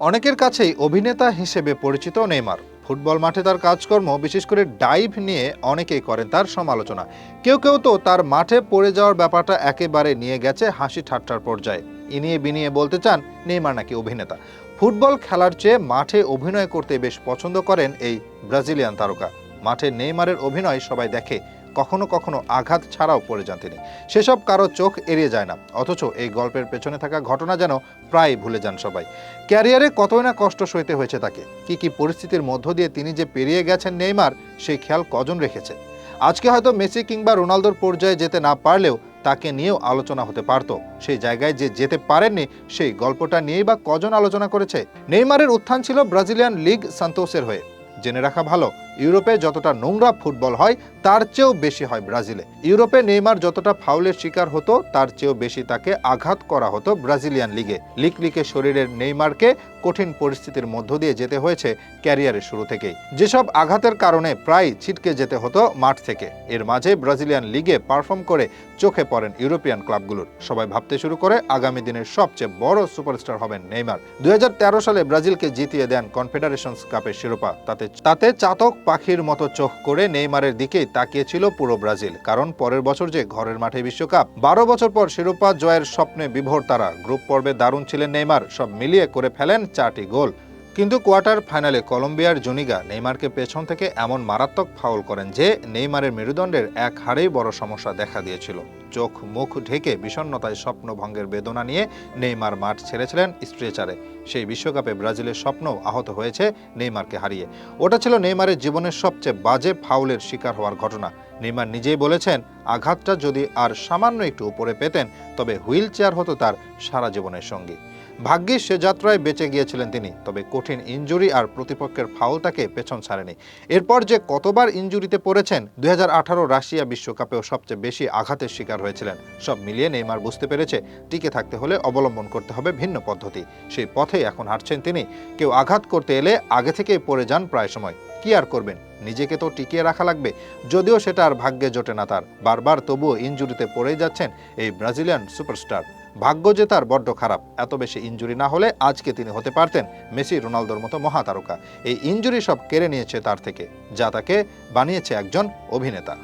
অনেকের কাছেই অভিনেতা হিসেবে পরিচিত নেইমার। ফুটবল মাঠে তার কাজকর্ম, বিশেষ করে ডাইভ নিয়ে অনেকেই করেন তার সমালোচনা। কেউ কেউ তো তার মাঠে পড়ে যাওয়ার ব্যাপারটা একেবারে নিয়ে গেছে হাসি ঠাট্টার পর্যায়ে। ইনিয়ে বিনিয়ে বলতে চান, নেইমার নাকি অভিনেতা। ফুটবল খেলার চেয়ে মাঠে অভিনয় করতে বেশ পছন্দ করেন এই ব্রাজিলিয়ান তারকা। মাঠে নেইমারের অভিনয় সবাই দেখে। কখনো কখনো আঘাত ছাড়াও পড়ে যান তিনি। সেসব কারও চোখ এড়িয়ে যায় না। অথচ এই গল্পের পেছনে থাকা ঘটনা যেন প্রায় ভুলে যান সবাই। ক্যারিয়ারে কতই না কষ্ট সইতে হয়েছে তাকে। কি কি পরিস্থিতির মধ্য দিয়ে তিনি যে পেরিয়ে গেছেন নেইমার সেই খেয়াল কজন রেখেছে? আজকে হয়তো মেসি কিংবা রোনালদোর পর্যায়ে যেতে না পারলেও তাকে নিয়েও আলোচনা হতে পারত। সেই জায়গায় যে যেতে পারেননি, সেই গল্পটা নিয়েই বা কজন আলোচনা করেছে? নেইমারের উত্থান ছিল ব্রাজিলিয়ান লিগ সান্তোসের হয়ে। জেনে রাখা ভালো ইউরোপে যতটা নোংরা ফুটবল হয়, তার চেয়েও বেশি হয় ব্রাজিলে। ইউরোপে নেইমার যতটা ফাউলের শিকার হতো, তার চেয়েও বেশি তাকে আঘাত করা হতো ব্রাজিলিয়ান লিগে। লিক লিগে শরীরের নেইমারকে কঠিন পরিস্থিতির মধ্য দিয়ে যেতে হয়েছে ক্যারিয়ারের শুরু থেকেই। যেসব আঘাতের কারণে প্রায় ছিটকে যেতে হতো মাঠ থেকে, এর মাঝে ব্রাজিলিয়ান লিগে পারফর্ম করে চোখে পড়েন ইউরোপিয়ান ক্লাবগুলোর। সবাই ভাবতে শুরু করে আগামী দিনের সবচেয়ে বড় সুপারস্টার হবেন নেইমার। দুই হাজার তেরো সালে ব্রাজিলকে জিতিয়ে দেন কনফেডারেশনস কাপের শিরোপা। তাতে তাতে চাতক পাখির মতো চোখ করে নেইমারের দিকেই তাকিয়েছিল পুরো ব্রাজিল। কারণ পরের বছর যে ঘরের মাঠে বিশ্বকাপ, বারো বছর পর শিরোপা জয়ের স্বপ্নে বিভোর তারা। গ্রুপ পর্বে দারুণ ছিলেন নেইমার। সব মিলিয়ে করে ফেলেন চারটি গোল। কিন্তু কোয়ার্টার ফাইনালে কলম্বিয়ার জুনিগা নেইমারকে পেছন থেকে এমন মারাত্মক ফাউল করেন যে নেইমারের মেরুদণ্ডের এক হারেই বড় সমস্যা দেখা দিয়েছিল। চোখ মুখ ঢেকে বিষণ্ণতায় স্বপ্নভঙ্গের বেদনা নিয়ে নেইমার মাঠ ছেড়েছিলেন স্ট্রেচারে। সেই বিশ্বকাপে ব্রাজিলের স্বপ্নও আহত হয়েছে নেইমারকে হারিয়ে। ওটা ছিল নেইমারের জীবনের সবচেয়ে বাজে ফাউলের শিকার হওয়ার ঘটনা। নেইমার নিজেই বলেছেন, আঘাতটা যদি আর সামান্য একটু উপরে পেতেন, তবে হুইল চেয়ার হতো তার সারা জীবনের সঙ্গী। ভাগ্যিস সে যাত্রায় বেঁচে গিয়েছিলেন তিনি, তবে কঠিন ইনজুরি আর প্রতিপক্ষের ফাউল তাকে পেছন ছাড়েনি। এরপর যে কতবার ইঞ্জুরিতে পড়েছেন, দুই হাজার আঠারো রাশিয়া বিশ্বকাপেও সবচেয়ে বেশি আঘাতের শিকার হয়েছিলেন। সব মিলিয়ে নেইমার বুঝতে পেরেছে, টিকে থাকতে হলে অবলম্বন করতে হবে ভিন্ন পদ্ধতি। সেই পথেই এখন হাঁটছেন তিনি। কেউ আঘাত করতে এলে আগে থেকেই পড়ে যান প্রায় সময়। কি আর করবেন? নিজেকে তো টিকিয়ে রাখা লাগবে। যদিও সেটা আর ভাগ্যে জোটে না তার। বারবার তবুও ইঞ্জুরিতে পড়েই যাচ্ছেন এই ব্রাজিলিয়ান সুপারস্টার। ভাগ্য যে তার বড্ড খারাপ। এত বেশি ইঞ্জুরি না হলে আজকে তিনি হতে পারতেন মেসি রোনালদোর মতো মহাতারকা। এই ইঞ্জুরি সব কেড়ে নিয়েছে তার থেকে, যা তাকে বানিয়েছে একজন অভিনেতা।